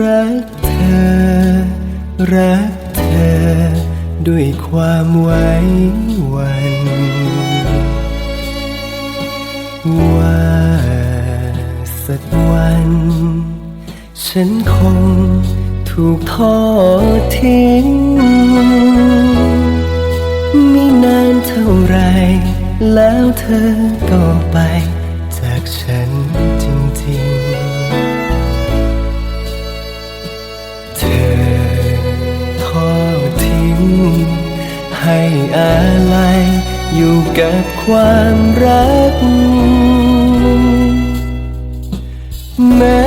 รักเธอ รักเธอ ด้วยความไว้วัน ว่าสักวัน ฉันคงถูกทอดทิ้งไม่นานเท่าไร แล้วเธอก็ไปจากฉันจริงๆ อาลัยอยู่กับความรัก แม้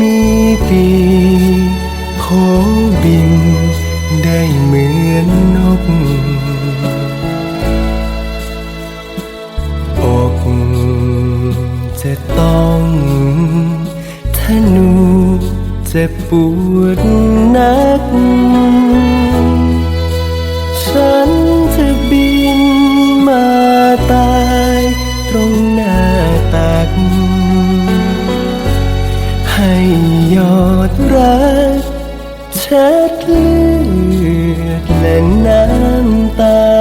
มีปีโคบินได้เหมือนนกอกจะต้องทะนูเจ็บปวดนัก ตรงหน้าตัก ให้ยอดรักเช็ดเลือดและน้ำตา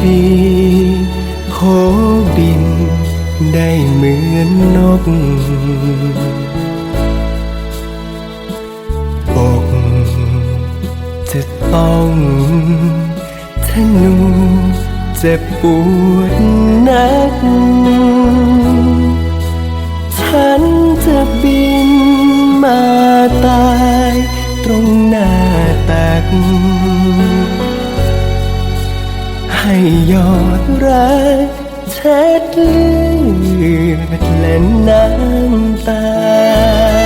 ปีกโคบินได้เหมือนนกอกจะต้องทะนูเจ็บปวดนัก ฉันจะบินมาตายตรงหน้าตัก ห้ยอดรักเช็ดเลือดและน้ำตา